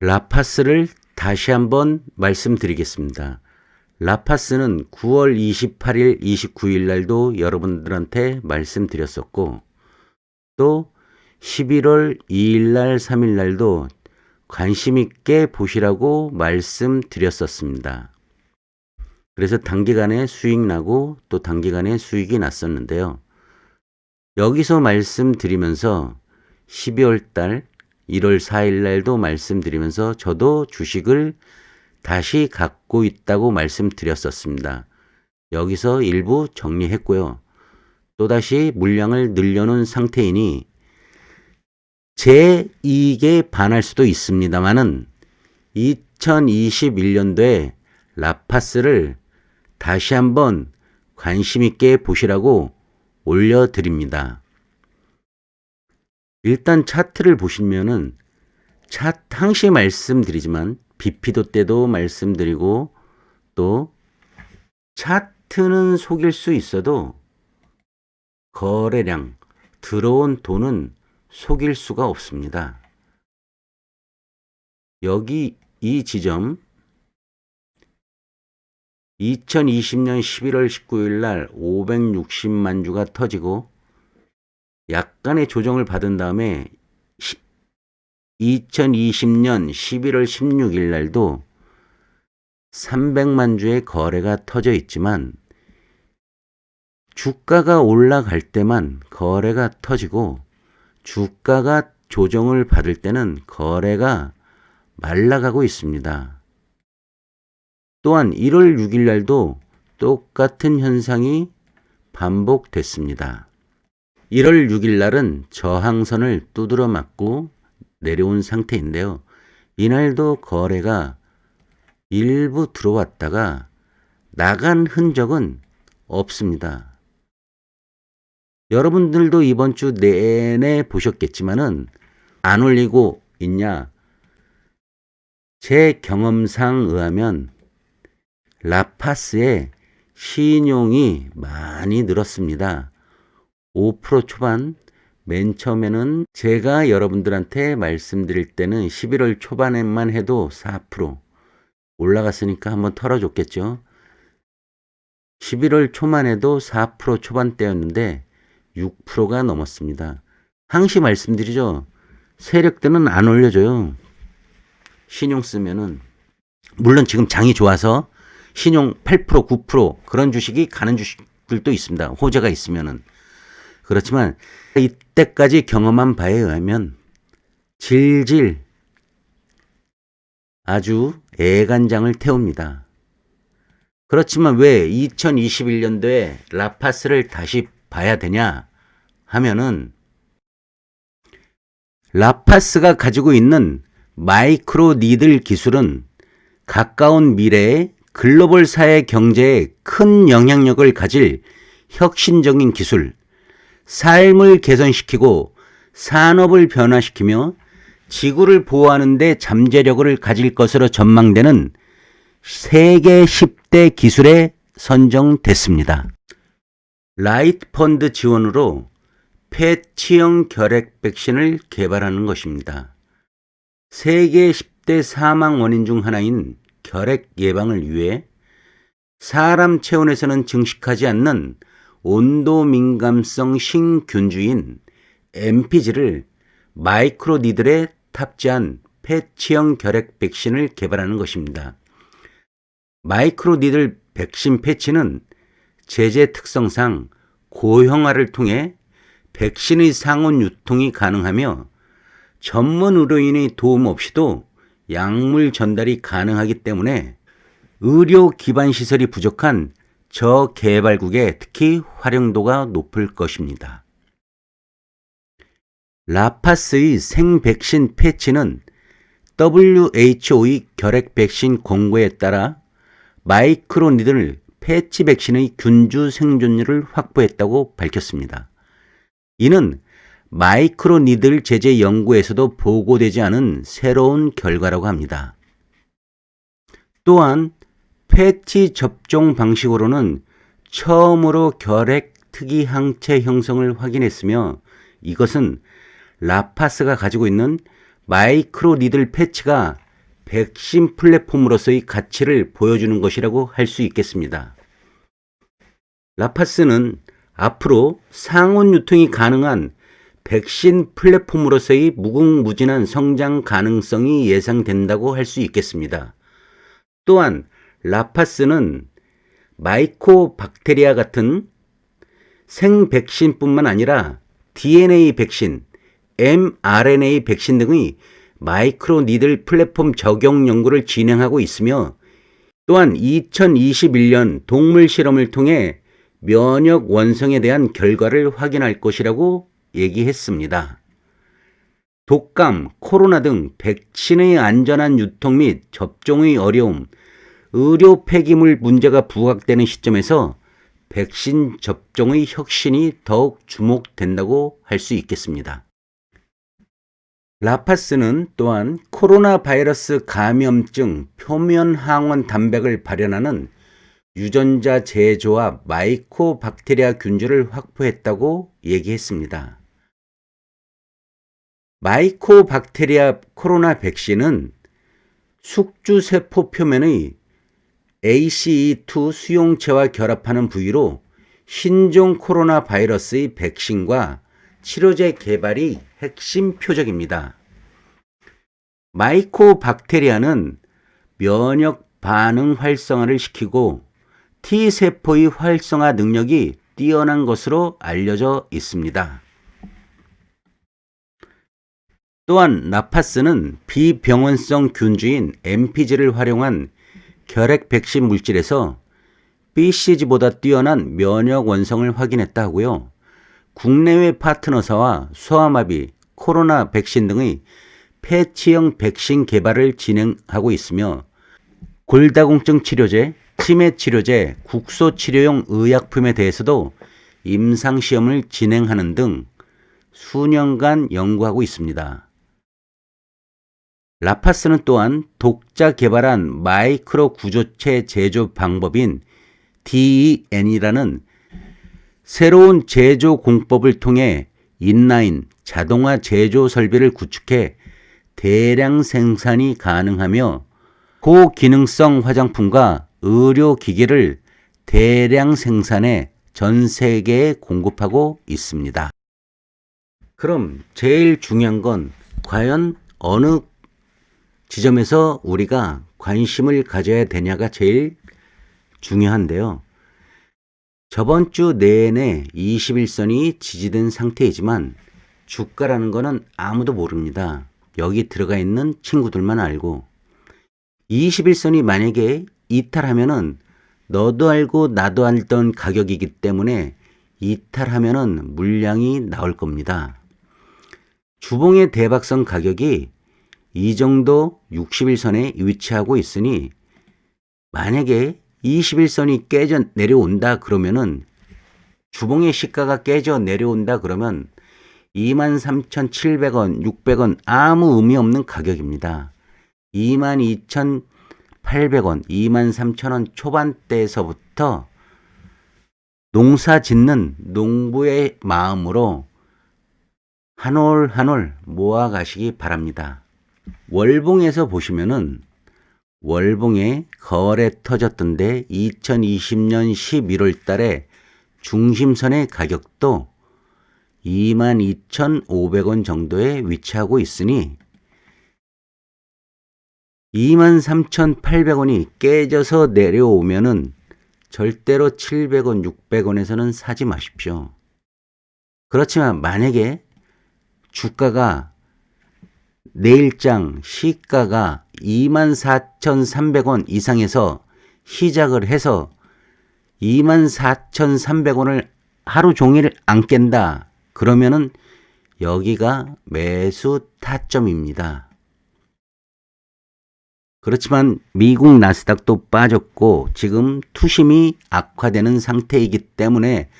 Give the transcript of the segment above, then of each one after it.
라파스를 다시 한번 말씀드리겠습니다. 라파스는 9월 28일, 29일 날도 여러분들한테 말씀드렸었고, 또 11월 2일 날, 3일 날도 관심 있게 보시라고 말씀드렸었습니다. 그래서 단기간에 수익 나고 또 단기간에 수익이 났었는데요. 여기서 말씀드리면서 12월 달 1월 4일 날도 말씀드리면서 저도 주식을 다시 갖고 있다고 말씀드렸었습니다. 여기서 일부 정리했고요. 또다시 물량을 늘려놓은 상태이니 제 이익에 반할 수도 있습니다만은 2021년도에 라파스를 다시 한번 관심 있게 보시라고 올려드립니다. 일단 차트를 보시면은 차트 항시 말씀드리지만 비피도 때도 말씀드리고 또 차트는 속일 수 있어도 거래량 들어온 돈은 속일 수가 없습니다. 여기 이 지점 2020년 11월 19일 날 560만 주가 터지고 약간의 조정을 받은 다음에 2020년 11월 16일 날도 300만 주의 거래가 터져 있지만 주가가 올라갈 때만 거래가 터지고 주가가 조정을 받을 때는 거래가 말라가고 있습니다. 또한 1월 6일 날도 똑같은 현상이 반복됐습니다. 1월 6일 날은 저항선을 두드러 맞고 내려온 상태인데요. 이날도 거래가 일부 들어왔다가 나간 흔적은 없습니다. 여러분들도 이번 주 내내 보셨겠지만은 안 올리고 있냐? 제 경험상 의하면 라파스의 신용이 많이 늘었습니다. 5% 초반 맨 처음에는 제가 여러분들한테 말씀드릴 때는 11월 초반에만 해도 4% 올라갔으니까 한번 털어줬겠죠. 11월 초만 해도 4% 초반대였는데 6%가 넘었습니다. 항시 말씀드리죠. 세력들은 안 올려줘요. 신용 쓰면은 물론 지금 장이 좋아서 신용 8% 9% 그런 주식이 가는 주식들도 있습니다. 호재가 있으면은 그렇지만 이때까지 경험한 바에 의하면 질질 아주 애간장을 태웁니다. 그렇지만 왜 2021년도에 라파스를 다시 봐야 되냐 하면은 라파스가 가지고 있는 마이크로 니들 기술은 가까운 미래에 글로벌 사회 경제에 큰 영향력을 가질 혁신적인 기술, 삶을 개선시키고 산업을 변화시키며 지구를 보호하는 데 잠재력을 가질 것으로 전망되는 세계 10대 기술에 선정됐습니다. 라이트 펀드 지원으로 폐치형 결핵 백신을 개발하는 것입니다. 세계 10대 사망 원인 중 하나인 결핵 예방을 위해 사람 체온에서는 증식하지 않는 온도 민감성 신균주인 MPG를 마이크로 니들에 탑재한 패치형 결핵 백신을 개발하는 것입니다. 마이크로 니들 백신 패치는 제재 특성상 고형화를 통해 백신의 상온 유통이 가능하며 전문 의료인의 도움 없이도 약물 전달이 가능하기 때문에 의료 기반 시설이 부족한 저개발국에 특히 활용도가 높을 것입니다. 라파스의 생백신 패치는 WHO의 결핵 백신 공고에 따라 마이크로니들 패치 백신의 균주 생존율을 확보했다고 밝혔습니다. 이는 마이크로니들 제재 연구에서도 보고되지 않은 새로운 결과라고 합니다. 또한 패치 접종 방식으로는 처음으로 결핵 특이 항체 형성을 확인했으며 이것은 라파스가 가지고 있는 마이크로 니들 패치가 백신 플랫폼으로서의 가치를 보여주는 것이라고 할 수 있겠습니다. 라파스는 앞으로 상온 유통이 가능한 백신 플랫폼으로서의 무궁무진한 성장 가능성이 예상된다고 할 수 있겠습니다. 또한 라파스는 마이코박테리아 같은 생 백신뿐만 아니라 DNA 백신, mRNA 백신 등의 마이크로 니들 플랫폼 적용 연구를 진행하고 있으며 또한 2021년 동물 실험을 통해 면역 원성에 대한 결과를 확인할 것이라고 얘기했습니다. 독감, 코로나 등 백신의 안전한 유통 및 접종의 어려움, 의료 폐기물 문제가 부각되는 시점에서 백신 접종의 혁신이 더욱 주목된다고 할 수 있겠습니다. 라파스는 또한 코로나 바이러스 감염증 표면 항원 단백을 발현하는 유전자 제조와 마이코박테리아 균주를 확보했다고 얘기했습니다. 마이코박테리아 코로나 백신은 숙주세포 표면의 ACE2 수용체와 결합하는 부위로 신종 코로나 바이러스의 백신과 치료제 개발이 핵심 표적입니다. 마이코박테리아는 면역 반응 활성화를 시키고 T세포의 활성화 능력이 뛰어난 것으로 알려져 있습니다. 또한 라파스는 비병원성 균주인 MPG를 활용한 결핵 백신 물질에서 BCG보다 뛰어난 면역 원성을 확인했다 하고요. 국내외 파트너사와 소아마비, 코로나 백신 등의 폐치형 백신 개발을 진행하고 있으며 골다공증 치료제, 치매 치료제, 국소 치료용 의약품에 대해서도 임상 시험을 진행하는 등 수년간 연구하고 있습니다. 라파스는 또한 독자 개발한 마이크로 구조체 제조 방법인 DEN이라는 새로운 제조 공법을 통해 인라인 자동화 제조 설비를 구축해 대량 생산이 가능하며 고기능성 화장품과 의료 기기를 대량 생산해 전 세계에 공급하고 있습니다. 그럼 제일 중요한 건 과연 어느 지점에서 우리가 관심을 가져야 되냐가 제일 중요한데요. 저번 주 내내 21선이 지지된 상태이지만 주가라는 거는 아무도 모릅니다. 여기 들어가 있는 친구들만 알고 21선이 만약에 이탈하면은 너도 알고 나도 알던 가격이기 때문에 이탈하면은 물량이 나올 겁니다. 주봉의 대박선 가격이 이 정도 60일선에 위치하고 있으니 만약에 21선이 깨져 내려온다 그러면은 주봉의 시가가 깨져 내려온다 그러면 23,700원, 600원 아무 의미 없는 가격입니다. 22,800원, 23,000원 초반대에서부터 농사 짓는 농부의 마음으로 한 올 한 올 모아 가시기 바랍니다. 월봉에서 보시면은 월봉에 거래 터졌던데 2020년 11월 달에 중심선의 가격도 22,500원 정도에 위치하고 있으니 23,800원이 깨져서 내려오면은 절대로 700원, 600원에서는 사지 마십시오. 그렇지만 만약에 주가가 내일장 시가가 24,300원 이상에서 시작을 해서 24,300원을 하루 종일 안 깬다. 그러면은 여기가 매수 타점입니다. 그렇지만 미국 나스닥도 빠졌고 지금 투심이 악화되는 상태이기 때문에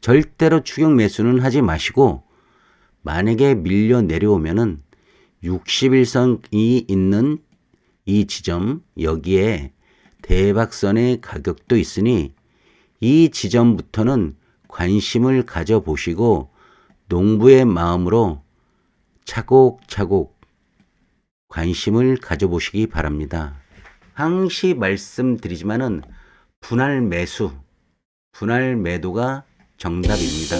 절대로 추격 매수는 하지 마시고 만약에 밀려 내려오면은 60일선이 있는 이 지점 여기에 대박선의 가격도 있으니 이 지점부터는 관심을 가져보시고 농부의 마음으로 차곡차곡 관심을 가져보시기 바랍니다. 항시 말씀드리지만은 분할 매수, 분할 매도가 정답입니다.